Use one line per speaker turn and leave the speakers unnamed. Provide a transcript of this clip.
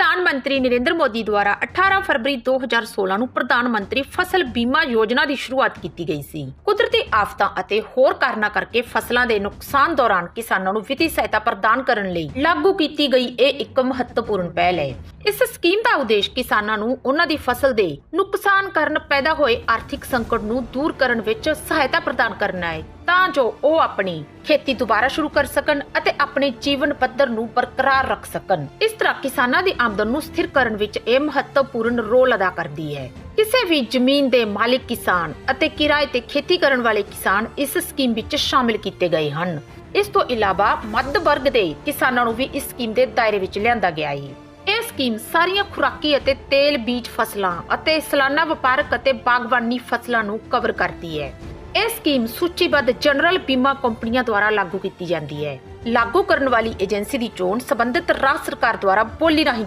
ਪ੍ਰਧਾਨ ਮੰਤਰੀ ਨਰਿੰਦਰ ਮੋਦੀ ਦੁਆਰਾ 18 ਫਰਵਰੀ 2016 ਨੂੰ ਪ੍ਰਧਾਨ ਮੰਤਰੀ ਫਸਲ ਬੀਮਾ ਯੋਜਨਾ ਦੀ ਸ਼ੁਰੂਆਤ ਕੀਤੀ ਗਈ ਸੀ। ਕੁਦਰਤੀ ਆਫਤਾਂ ਅਤੇ ਹੋਰ ਕਾਰਨਾਂ ਕਰਕੇ ਫਸਲਾਂ ਦੇ ਨੁਕਸਾਨ ਦੌਰਾਨ ਕਿਸਾਨਾਂ ਨੂੰ ਵਿੱਤੀ ਸਹਾਇਤਾ ਪ੍ਰਦਾਨ ਕਰਨ ਲਈ ਲਾਗੂ ਕੀਤੀ ਗਈ ਇਹ ਇੱਕ ਮਹੱਤਵਪੂਰਨ ਪਹਿਲ ਹੈ। ਇਸ ਸਕੀਮ ਦਾ ਉਦੇਸ਼ ਕਿਸਾਨਾਂ ਨੂੰ ਉਹਨਾਂ ਦੀ ਫਸਲ ਦੇ ਨੁਕਸਾਨ ਕਾਰਨ ਪੈਦਾ ਹੋਏ ਆਰਥਿਕ ਸੰਕਟ ਨੂੰ ਦੂਰ ਕਰਨ ਵਿੱਚ ਸਹਾਇਤਾ ਪ੍ਰਦਾਨ ਕਰਨਾ ਹੈ। ਤਾਂ ਜੋ ਉਹ ਆਪਣੀ ਖੇਤੀ ਦੁਬਾਰਾ ਸ਼ੁਰੂ ਕਰ ਸਕਣ ਅਤੇ ਆਪਣੇ ਜੀਵਨ ਪੱਧਰ ਨੂੰ ਬਰਕਰਾਰ ਰੱਖ ਸਕਣ। ਇਸ ਤਰ੍ਹਾਂ ਕਿਸਾਨਾਂ ਦੀ ਆਮਦਨ ਨੂੰ ਸਥਿਰ ਕਰਨ ਵਿੱਚ ਇਹ ਮਹੱਤਵਪੂਰਨ ਰੋਲ ਅਦਾ ਕਰਦੀ ਹੈ। ਕਿਸੇ ਵੀ ਜ਼ਮੀਨ ਦੇ ਮਾਲਿਕ ਕਿਸਾਨ ਅਤੇ ਕਿਰਾਏ ਤੇ ਖੇਤੀ ਕਰਨ ਵਾਲੇ ਕਿਸਾਨ ਇਸ ਸਕੀਮ ਵਿੱਚ ਸ਼ਾਮਿਲ ਕੀਤੇ ਗਏ ਹਨ। ਇਸ ਤੋਂ ਇਲਾਵਾ ਮੱਧ ਵਰਗ ਦੇ ਕਿਸਾਨਾਂ ਨੂੰ ਵੀ ਇਸ ਸਕੀਮ ਦੇ ਦਾਇਰੇ ਵਿੱਚ ਲਿਆਂਦਾ ਗਿਆ ਹੈ। ਇਹ ਸਕੀਮ ਸਾਰੀਆਂ ਖੁਰਾਕੀ ਅਤੇ ਤੇਲ ਬੀਜ ਫਸਲਾਂ ਅਤੇ ਸਾਲਾਨਾ ਵਪਾਰਕ ਅਤੇ ਬਾਗਬਾਨੀ ਫਸਲਾਂ ਨੂੰ ਕਵਰ ਕਰਦੀ ਹੈ। ਇਹ ਸਕੀਮ ਸੂਚੀਬੱਧ ਜਨਰਲ ਬੀਮਾ ਕੰਪਨੀਆਂ ਦੁਆਰਾ ਲਾਗੂ ਕੀਤੀ ਜਾਂਦੀ ਹੈ। ਲਾਗੂ ਕਰਨ ਵਾਲੀ ਏਜੰਸੀ ਦੀ ਚੋਣ ਸਬੰਧਤ ਰਾਜ ਸਰਕਾਰ ਦੁਆਰਾ ਬੋਲੀ ਰਾਹੀਂ